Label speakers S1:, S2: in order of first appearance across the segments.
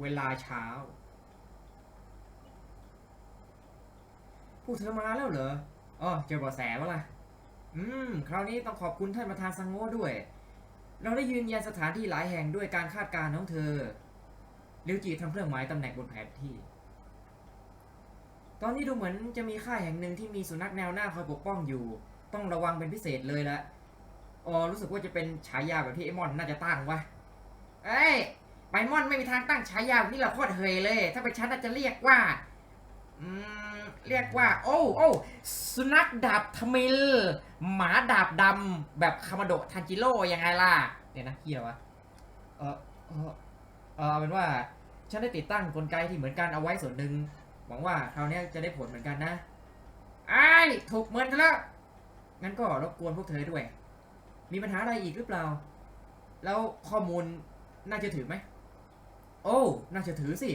S1: เวลาเช้า ผู้เธอมาแล้วเหรออ๋อเจอบาะแสวะล่ะ อืม คราวนี้ต้องขอบคุณท่านประธานสังโง่ด้วย เราได้ยืนยันสถานที่หลายแห่งด้วยการคาดการณ์ของเธอลิวจีทำเครื่องหมายตำแหน่งบนแผนที่ ตอนนี้ดูเหมือนจะมีค่ายแห่งหนึ่งที่มีสุนัขแนวหน้าคอยปกป้องอยู่ ต้องระวังเป็นพิเศษเลยละอ๋อรู้สึกว่าจะเป็นฉายาแบบที่ไอมอนน่าจะตั้งวะเอ้ย ไบมอนไม่มีทางตั้งฉายาแบบนี้หรอกโคตรเฮยเลย ถ้าเป็นฉันน่าจะเรียกว่าอืมเรียกว่า โอ้โอ้สุนัขดาบทมิล หมาดาบดำแบบคามาโดทันจิโร่ยังไงล่ะเนี่ยนะเฮียวะเออเออเออเป็นว่าฉันได้ติดตั้งกลไกที่เหมือนกันเอาไว้ส่วนหนึ่งหวังว่าคราวนี้จะได้ผลเหมือนกันนะไอ้ถูกเหมือนกันแล้วงั้นก็รบกวนพวกเธอด้วย มีปัญหาอะไรอีกหรือเปล่า แล้วข้อมูลน่าจะถือไหม โอ้น่าจะถือสิ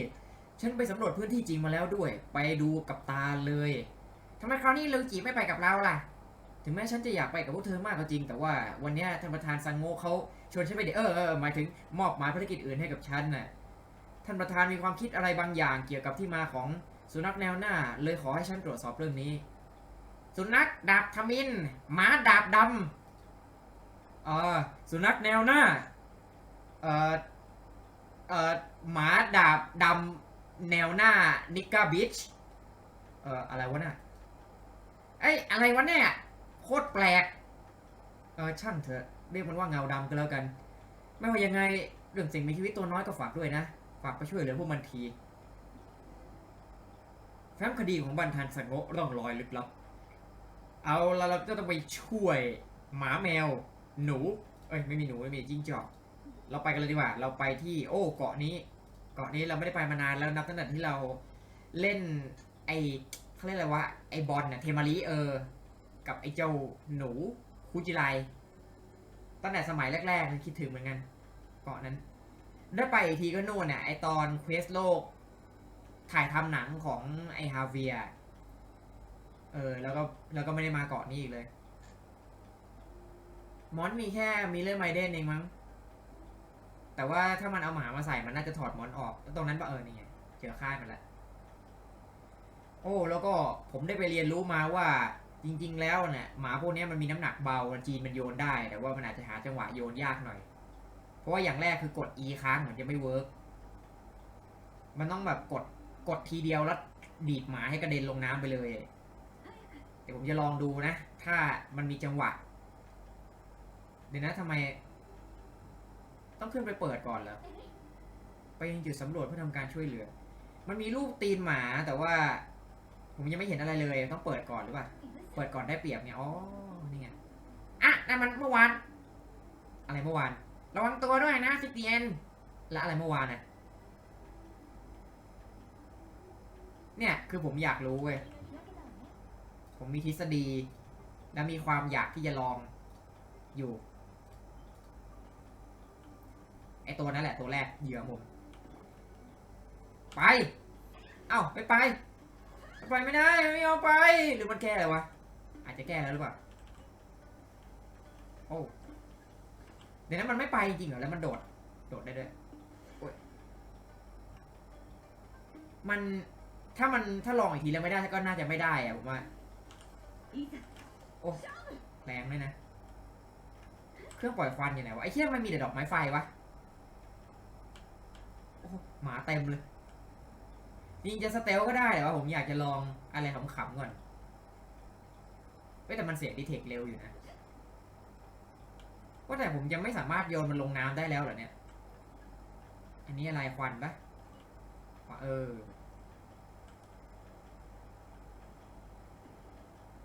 S1: ฉันไปสำรวจพื้นที่จริงมาแล้วด้วย ไปดูกับตาเลยทำไมคราวนี้เลวจีไม่ไปกับเราล่ะ ถึงแม้ฉันจะอยากไปกับพวกเธอมากก็จริง แต่ว่าวันนี้ท่านประธานซังโงเขาชวนฉันไปเดเออเออหมายถึงมอบหมายภารกิจอื่นให้กับฉันน่ะท่านประธานมีความคิดอะไรบางอย่างเกี่ยวกับที่มาของสุนัขแนวหน้า เลยขอให้ฉันตรวจสอบเรื่องนี้ สุนัขดาบทมินหมาดาบดำเออสุนัขแนวหน้าเออ เอ่อหมาดาบดำแนวหน้านิก้าบิชเอ่ออะไรวะน่ะเอ้ยอะไรวะเนี่ยโคตรแปลก เออช่างเถอะเรียกมันว่าเงาดำก็แล้วกัน ไม่ว่ายังไงเรื่องสิ่งมีชีวิตตัวน้อยก็ฝากด้วยนะ ฝากไปช่วยเหลือพวกมันทีแฟ้มคดีของบันทันสังโงะร่องรอยลึกลับ เอาละเราก็ต้องไปช่วยหมาแมว หนู เอ้ยไม่มีหนูไม่มีจิ้งจอก เราไปกันเลยดีกว่า เราไปที่โอ้เกาะนี้ เกาะนี้เราไม่ได้ไปมานานแล้วนับตั้งแต่ที่เราเล่นไอเขาเรียกอะไรวะไอบอลน่ะเทมาริเออ กับไอเจ้าหนูคูจิไรตั้งแต่สมัยแรกๆคิดถึงเหมือนกันเกาะนั้นได้ไปอีกทีก็โน่นน่ะไอตอนเควสโลก ถ่ายทำหนังของไอฮาเวียเออแล้วก็แล้วก็ไม่ได้มาเกาะนี้อีกเลย มอนมีแค่มิเลอร์ไมเดนเองมั้ง แต่ว่าถ้ามันเอาหมามาใส่มันน่าจะถอดมอนออกแล้วตรงนั้นปะเออนี่ไงเจอค่ายมันแล้วโอ้แล้วก็ผมได้ไปเรียนรู้มาว่าจริง ๆ แล้วเนี่ยหมาพวกนี้มันมีน้ำหนักเบาจีนมันโยนได้ แต่ว่ามันอาจจะหาจังหวะโยนยากหน่อย เพราะว่าอย่างแรกคือกด E ค้างเหมือนจะไม่เวิร์กมันต้องแบบกดกดทีเดียวแล้วดีดหมาให้กระเด็นลงน้ำไปเลยเดี๋ยวผมจะลองดูนะ ถ้ามันมีจังหวะ เดี๋ยวนะทำไม ต้องขึ้นไปเปิดก่อนเหรอไปยังจุดสำรวจเพื่อทำการช่วยเหลือ มันมีรูปตีนหมาแต่ว่า ผมยังไม่เห็นอะไรเลย ต้องเปิดก่อนหรือเปล่า เปิดก่อนได้เปรียบเนี่ย อ๋อ นี่ไง อะ นั่นมันเมื่อวาน อะไรเมื่อวาน ระวังตัวด้วยนะซิเตียน และอะไรเมื่อวานน่ะ เนี่ย คือผมอยากรู้เว้ย ผมมีทฤษฎี และมีความอยากที่จะลองอยู่ ไอตัวนั่นแหละตัวแรกเหยื่อผม ไป เอ้าไปไป ไปไม่ได้ไม่ยอมไป หรือมันแก้อะไรวะ อาจจะแก้แล้วหรือเปล่า โอ้เดี๋ยวนั้นมันไม่ไปจริงเหรอแล้วมันโดด โดดได้ด้วยโอ้ย มันถ้ามันถ้าลองอีกทีแล้วไม่ได้ก็น่าจะไม่ได้อะผมว่า โอ้แรงเลยนะ เครื่องปล่อยควันอยู่ไหนวะไอ้เชี่ยมันมีแต่ดอกไม้ไฟวะ หมาเต็มเลยจริงจะสเตลก็ได้แต่ว่าผมอยากจะลองอะไรขำๆก่อนแต่มันเสียดีเทคเร็วอยู่นะว่าแต่ผมยังไม่สามารถโยนมันลงน้ำได้แล้วเหรอเนี่ย อันนี้อะไรควันปะเออ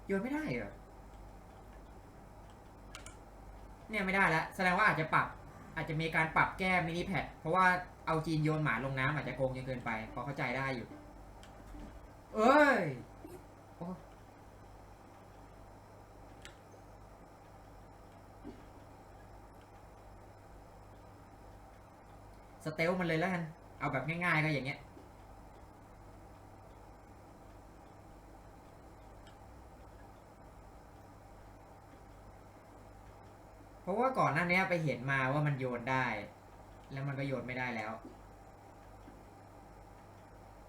S1: โยนไม่ได้เหรอ เนี่ยไม่ได้แล้ว แสดงว่าอาจจะปรับ อาจจะมีการปรับแก้มินิแพดเพราะว่า เอาจีนโยนหมาลงน้ำอาจจะโกงจนเกินไป พอเข้าใจได้อยู่ เอ้ยสเตลมันเลยแล้วกัน เอาแบบง่ายๆก็อย่างเงี้ย เพราะว่าก่อนหน้านี้ไปเห็นมาว่ามันโยนได้ แล้วมันก็โยนไม่ได้แล้ว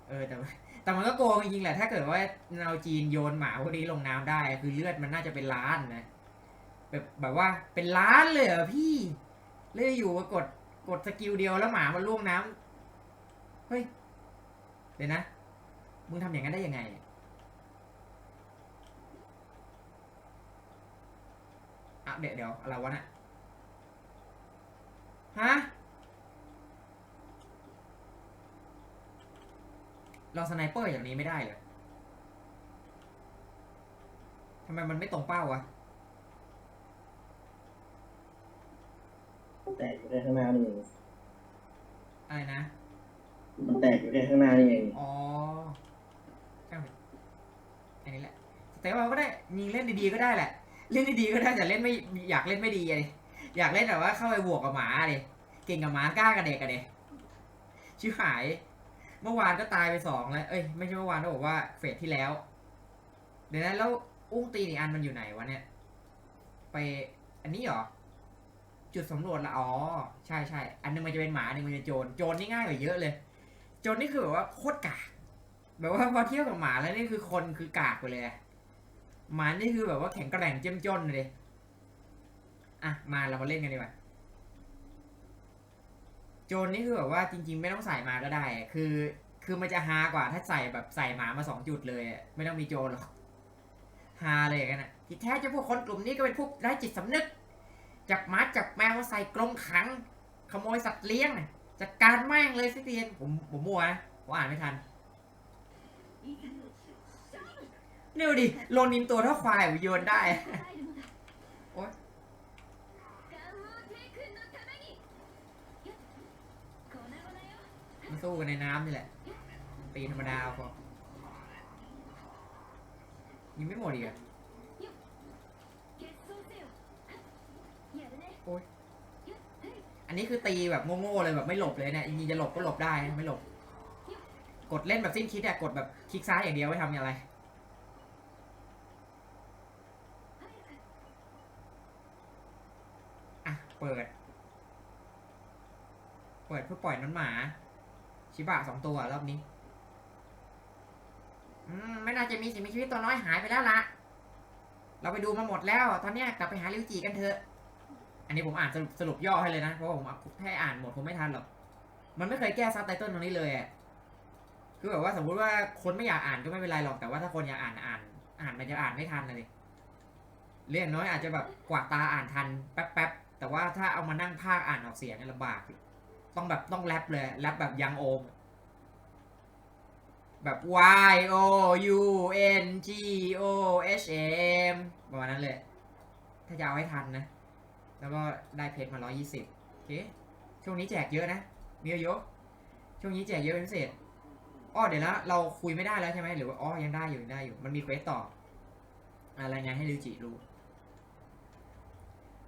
S1: เออแต่แต่มันก็โกงจริงๆแหละถ้าเกิดว่าเราจีนโยนหมาพวกนี้ลงน้ำได้ คือเลือดมันน่าจะเป็นล้านนะแบบแบบว่าเป็นล้านเลยเหรอพี่เลยอยู่มากดกดสกิลเดียวแล้วหมามันล่วงน้ำเฮ้ยเดี๋ยวนะ มึงทำอย่างนั้นได้ยังไงอะเดี๋ยวเดี๋ยวอะไรวะน่ะฮะ เราสไนเปอร์อย่างนี้ไม่ได้เหรอทำไมมันไม่ตรงเป้าวะ
S2: แตกอยู่แค่ข้างหน้านี่เอง
S1: อะไรนะ
S2: มันแตกอยู่แค่ข้างหน้านี่เอง
S1: อ๋อช่างมันอันนี้แหละ แต่ว่าก็ได้ยิงเล่นดีๆก็ได้แหละ เล่นดีๆก็ได้แต่เล่นไม่อยากเล่นไม่ดีอะดิอยากเล่นแบบว่าเข้าไปบวกกับหมาดิเก่งกับหมากล้ากับเด็กกับเด็กชิบหาย เมื่อวานก็ตายไปสองแล้ว เอ้ยไม่ใช่เมื่อวานต้องบอกว่าเฟสที่แล้ว เดี๋ยวนะแล้วอุ้งตีนอีกอันมันอยู่ไหนวะเนี่ย ไปอันนี้เหรอ จุดสำรวจละอ๋อ ใช่ใช่ อันหนึงมันจะเป็นหมาอันหนึงมันจะโจร โจรนี่ง่ายกว่าเยอะเลย โจรนี่คือแบบว่าโคตรกาก แบบว่าพอเทียบกับหมาแล้วนี่คือคนคือกากไปเลยหมานี่คือแบบว่าแข็งแกร่งเจ้มจนเลย อะมาเรามาเล่นกันดีกว่า จรนี่คือแบบว่าจริง ๆ ไม่ต้องใส่มาก็ได้อะคือ คือมันจะฮากว่าถ้าใส่แบบใส่หมามาสองจุดเลยอะไม่ต้องมีโจรหรอกฮาเลยกันนะที่แท้เจะพวกคนกลุ่มนี้ก็เป็นพวกไร้จิตสำนึก จับหมาจับแมวมาใส่กรงขัง ขโมยสัตว์เลี้ยงน่ะจัดการแม่งเลยสิเตียนผมผมมัวนะผมอ่านไม่ทันนี่ดูดิโลนินตัวเท่าควายผมโยนได้ โอ๊ย มัน สู้กันในน้ำนี่แหละ ตีธรรมดาพอยิงไม่หมดอีกอะอันนี้คือตีแบบโง่ๆเลยแบบไม่หลบเลยเนี่ยจริงจะหลบก็หลบได้ไม่หลบ กดเล่นแบบสิ้นคิดอะกดแบบคลิกซ้ายอย่างเดียวไม่ทำอะไรอะเปิด เปิดเพื่อปล่อยน้องหมา ชิบะสองตัวรอบนี้ อืมไม่น่าจะมีสิ่งมีชีวิตตัวน้อยหายไปแล้วละเราไปดูมาหมดแล้ว ตอนเนี้ยกลับไปหาลิวจีกันเถอะ อันนี้ผมอ่านสรุปสรุปย่อให้เลยนะเพราะว่าผมให้อ่านหมดผมไม่ทันหรอก มันไม่เคยแก้ซับไตเติลตรงนี้เลยอะคือแบบว่าสมมุติว่าคนไม่อยากอ่านก็ไม่เป็นไรหรอกแต่ว่าถ้าคนอยากอ่านอ่าน อ่านมันจะอ่านไม่ทันเลยเรื่องน้อยอาจจะแบบกวาดตาอ่านทันแป๊บๆแต่ว่าถ้าเอามานั่งภาคอ่านออกเสียงเนี่ยลำบาก ต้องแบบต้องแรปเลยแรปแบบยังโอม แบบ Y O U N G O H A M ประมาณนั้นเลย ถ้าจะเอาให้ทันนะ แล้วก็ได้เพชรมา 120 โอเค ช่วงนี้แจกเยอะนะ มีเยอะ ช่วงนี้แจกเยอะเป็นพิเศษอ้อเดี๋ยวนะเราคุยไม่ได้แล้วใช่ไหมหรือว่าอ๋อยังได้อยู่ยังได้อยู่ มันมีเควสต่อ อะไรไงให้ริวจิรู้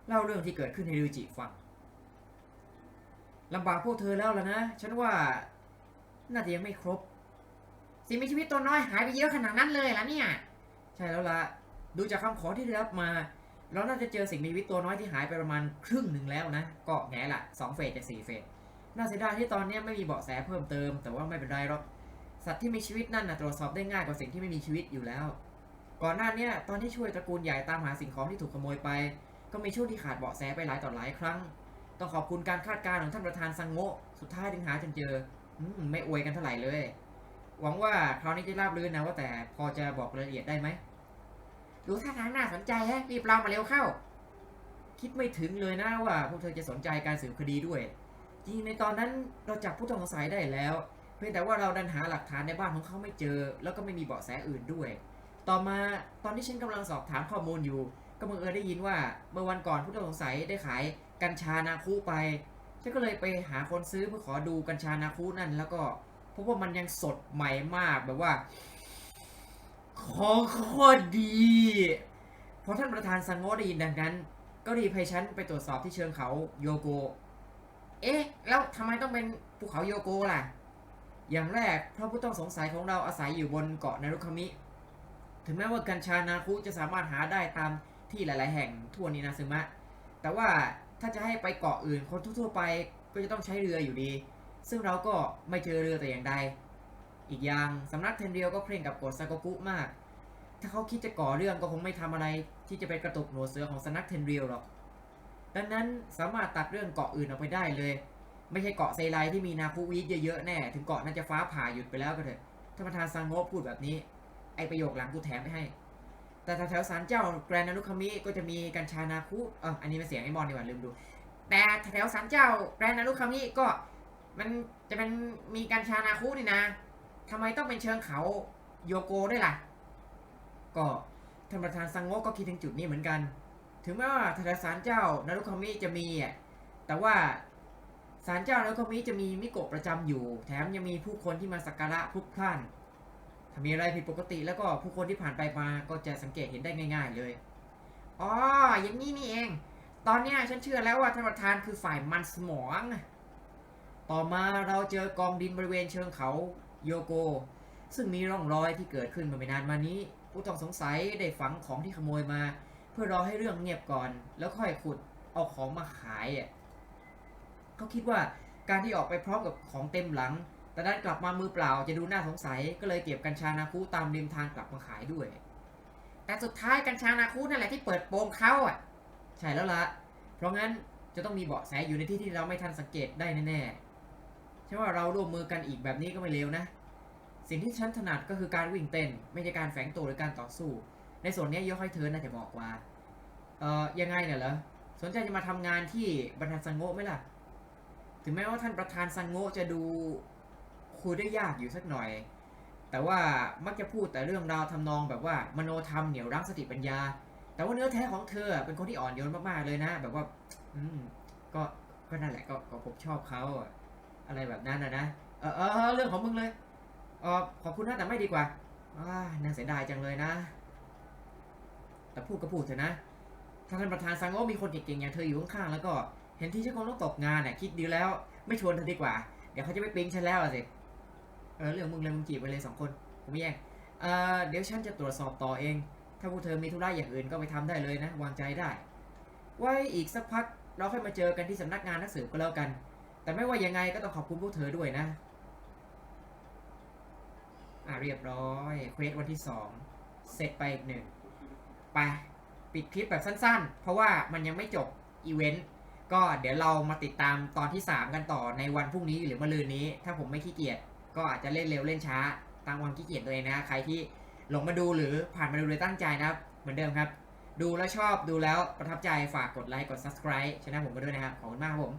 S1: เล่าเรื่องที่เกิดขึ้นให้ริวจิฟัง ลำบากพวกเธอแล้วล่ะนะ ฉันว่า น่าจะยังไม่ครบ สิ่งมีชีวิตตัวน้อยหายไปเยอะขนาดนั้นเลยล่ะเนี่ย ใช่แล้วล่ะดูจากคำขอที่ได้รับมาเราน่าจะเจอสิ่งมีชีวิตตัวน้อยที่หายไปประมาณครึ่งหนึ่งแล้วนะ ก็แง่ละสองเฟสจากสี่เฟส น่าเสียดายที่ตอนนี้ไม่มีเบาะแสเพิ่มเติม แต่ว่าไม่เป็นไรหรอก สัตว์ที่มีชีวิตนั่นนะตรวจสอบได้ง่ายกว่าสิ่งที่ไม่มีชีวิตอยู่แล้ว ก่อนหน้านี้ตอนที่ช่วยตระกูลใหญ่ตามหาสิ่งของที่ถูกขโมยไป ก็มีช่วงที่ขาดเบาะแสไปหลายต่อหลายครั้ง ต้องขอบคุณการคาดการณ์ของท่านประธานซังโงะสุดท้ายถึงหาจนเจอไม่อวยกันเท่าไหร่เลย หวังว่าคราวนี้จะราบรื่นนะว่าแต่พอจะบอกรายละเอียดได้ไหมดูท่าทางน่าสนใจแฮะรีบเล่ามาเร็วเข้า คิดไม่ถึงเลยนะว่าพวกเธอจะสนใจการสืบคดีด้วย จริงในตอนนั้นเราจับผู้ต้องสงสัยได้แล้ว เพียงแต่ว่าเราดันหาหลักฐานในบ้านของเขาไม่เจอ แล้วก็ไม่มีเบาะแสอื่นด้วย ต่อมาตอนที่ฉันกำลังสอบถามข้อมูลอยู่ ก็บังเอิญได้ยินว่าเมื่อวันก่อนผู้ต้องสงสัยได้ขาย กัญชานาคูไปฉันก็เลยไปหาคนซื้อเพื่อขอดูกัญชานาคูนั่น แล้วก็พบว่ามันยังสดใหม่มากแบบว่าของโคตรดีพอท่านประธานซังโงได้ยินดังนั้น ก็รีบให้ฉันไปตรวจสอบที่เชิงเขาโยโก เอ๊ะ แล้วทำไมต้องเป็นภูเขาโยโกล่ะ อย่างแรกเพราะผู้ต้องสงสัยของเราอาศัยอยู่บนเกาะนารุคามิ ถึงแม้ว่ากัญชานาคุจะสามารถหาได้ตามที่หลาย ๆ แห่งทั่วนินาซึมะ แต่ว่า ถ้าจะให้ไปเกาะอื่นคนทั่วๆไปก็จะต้องใช้เรืออยู่ดี ซึ่งเราก็ไม่เจอเรือแต่อย่างใด อีกอย่างสำนักเทนเรียวก็เคร่งกับกฎซากกุมาก ถ้าเขาคิดจะก่อเรื่องก็คงไม่ทำอะไรที่จะไปกระตุกหนวดเสือของสำนักเทนเรียวหรอก ดังนั้นสามารถตัดเรื่องเกาะอื่นออกไปได้เลย ไม่ใช่เกาะไซไลที่มีนาคุวีดเยอะๆแน่ ถึงเกาะนั้นจะฟ้าผ่าหยุดไปแล้วก็เถอะ ท่านประธานซังโงะพูดแบบนี้ ไอประโยคหลังกูแถมไปให้ แต่แถวๆศาลเจ้าแกรนนารุคามิก็จะมีกัญชานาคุเอออันนี้เป็นเสียงไอ้มอนดีกว่าลืมดู แต่แถวๆศาลเจ้าแกรนนารุคามิก็มันจะเป็นมีกัญชานาคุนี่นะทำไมต้องเป็นเชิงเขาโยโกด้วยล่ะ ก็ท่านประธานซังโงก็คิดถึงจุดนี้เหมือนกัน ถึงแม้ว่าแถวๆศาลเจ้านารุคามิจะมีอะแต่ว่าศาลเจ้านารุคามิจะมีมิโกะประจำอยู่ แถมยังมีผู้คนที่มาสักการะพลุกพล่าน ถ้ามีอะไรผิดปกติแล้วก็ผู้คนที่ผ่านไปมาก็จะสังเกตเห็นได้ง่าย ๆ เลย อ๋อ อย่างนี้นี่เอง ตอนนี้ฉันเชื่อแล้วว่าท่านประธานคือฝ่ายมันสมอง ต่อมาเราเจอกองดินบริเวณเชิงเขาโยโก ซึ่งมีร่องรอยที่เกิดขึ้นเมื่อไม่นานมานี้ ผู้ต้องสงสัยได้ฝังของที่ขโมยมา เพื่อรอให้เรื่องเงียบก่อน แล้วค่อยขุดเอาของมาขายเขาคิดว่าการที่ออกไปพร้อมกับของเต็มหลัง แต่ด้านกลับมามือเปล่าจะดูน่าสงสัยก็เลยเก็บกัญชานาคุตามริมทางกลับมาขายด้วย แต่สุดท้ายกัญชานาคุนั่นแหละที่เปิดโปงเขาอะ ใช่แล้วละเพราะงั้นจะต้องมีเบาะแสอยู่ในที่ที่เราไม่ทันสังเกตได้แน่ๆใช่ว่าเราร่วมมือกันอีกแบบนี้ก็ไม่เลวนะ สิ่งที่ฉันถนัดก็คือการวิ่งเต้น ไม่ใช่การแฝงตัวหรือการต่อสู้ ในส่วนนี้ยกให้เธอน่าจะเหมาะกว่า เอ่อยังไงเนี่ยเหรอ สนใจจะมาทำงานที่บรรทัดซังโงไหมล่ะ ถึงแม้ว่าท่านประธานซังโงจะดู คุยได้ยากอยู่สักหน่อย แต่ว่ามักจะพูดแต่เรื่องราวทำนองแบบว่า มโนธรรมเหนี่ยวรั้งสติปัญญา แต่ว่าเนื้อแท้ของเธอเป็นคนที่อ่อนโยนมากๆเลยนะ แบบว่า อืมก็ก็นั่นแหละก็ก็ผมชอบเขาอะไรแบบนั้นนะนะเออเออเรื่องของมึงเลยเออขอบคุณนะแต่ไม่ดีกว่าอ่าน่าเสียดายจังเลยนะ แต่พูดก็พูดเถอะนะถ้าท่านประธานซังโง่มีคนเก่งๆอย่างเธออยู่ข้างๆแล้วก็เห็นที่ฉันคงต้องตกงานน่ะคิดดีแล้ว ไม่ชวนเธอดีกว่า เดี๋ยวเขาจะไม่ปิ๊งฉันแล้วสิ เออเรื่องมึงเลยมึงจีบไปเลยสองคนผมไม่แย่งเออเดี๋ยวฉันจะตรวจสอบต่อเอง ถ้าพวกเธอมีธุระอย่างอื่นก็ไปทำได้เลยนะ วางใจได้ ไว้อีกสักพักเราค่อยมาเจอกันที่สำนักงานนักสืบก็แล้วกัน แต่ไม่ว่ายังไงก็ต้องขอบคุณพวกเธอด้วยนะอ่าเรียบร้อยเควสวันที่สองเสร็จไปอีกหนึ่งไปปิดคลิปแบบสั้นๆ เพราะว่ามันยังไม่จบอีเวนต์ก็เดี๋ยวเรามาติดตามตอนที่ 3 กันต่อในวันพรุ่งนี้หรือมะรืนนี้ ถ้าผมไม่ขี้เกียจ ก็อาจจะเล่นเร็วเล่นช้าตามความขี้เกียจตัวเองนะใครที่หลงมาดูหรือผ่านมาดูโดยตั้งใจนะครับ เหมือนเดิมครับ ดูแล้วชอบดูแล้วประทับใจฝากกดไลค์กด subscribe ช่องผมมาด้วยนะครับ ขอบคุณมากครับผม